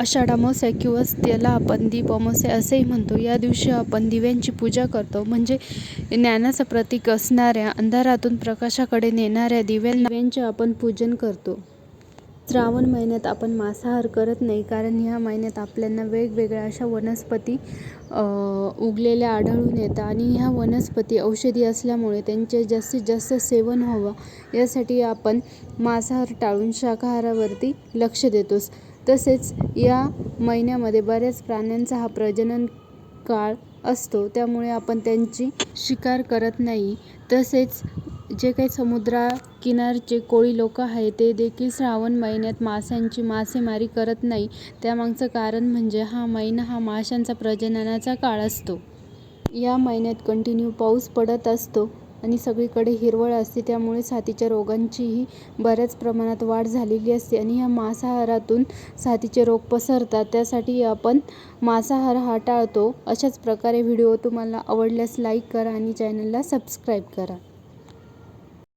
आषाढ अमावस्या किंवा त्याला आपण दीप अमावस्या असेही म्हणतो. या दिवशी आपण दिव्यांची पूजा करतो. म्हणजे ज्ञानाचं प्रतीक असणाऱ्या अंधारातून प्रकाशाकडे नेणाऱ्या दिव्या दिव्यांचे आपण पूजन करतो. श्रावण महिन्यात आपण मांसाहार करत नाही. कारण ह्या महिन्यात आपल्याला वेगवेगळ्या अशा वनस्पती उगलेल्या आढळून येतात. आणि ह्या वनस्पती औषधी असल्यामुळे त्यांचे जास्तीत जास्त सेवन व्हावं. यासाठी आपण मांसाहार टाळून शाकाहारावरती लक्ष देतोच. तसेच या महिन्यामध्ये बऱ्याच प्राण्यांचा हा प्रजनन काळ असतो. त्यामुळे आपण त्यांची शिकार करत नाही. तसेच जे काही समुद्राकिनारचे कोळी लोक आहे ते देखील श्रावण महिन्यात माशांची मासेमारी करत नाही. त्यामागचं कारण म्हणजे हा महिना हा माशांचा प्रजननाचा काळ असतो. या महिन्यात कंटिन्यू पाऊस पडत असतो. आणि सगळीकडे हिरवळ असते त्यामुळे साथीच्या रोगांचीही बऱ्याच प्रमाणात वाढ झालेली असते. आणि ह्या मांसाहारातून साथीचे रोग पसरतात त्यासाठी आपण मांसाहार हा टाळतो अशाच प्रकारे व्हिडिओ तुम्हाला आवडल्यास लाईक करा आणि चॅनलला सबस्क्राईब करा.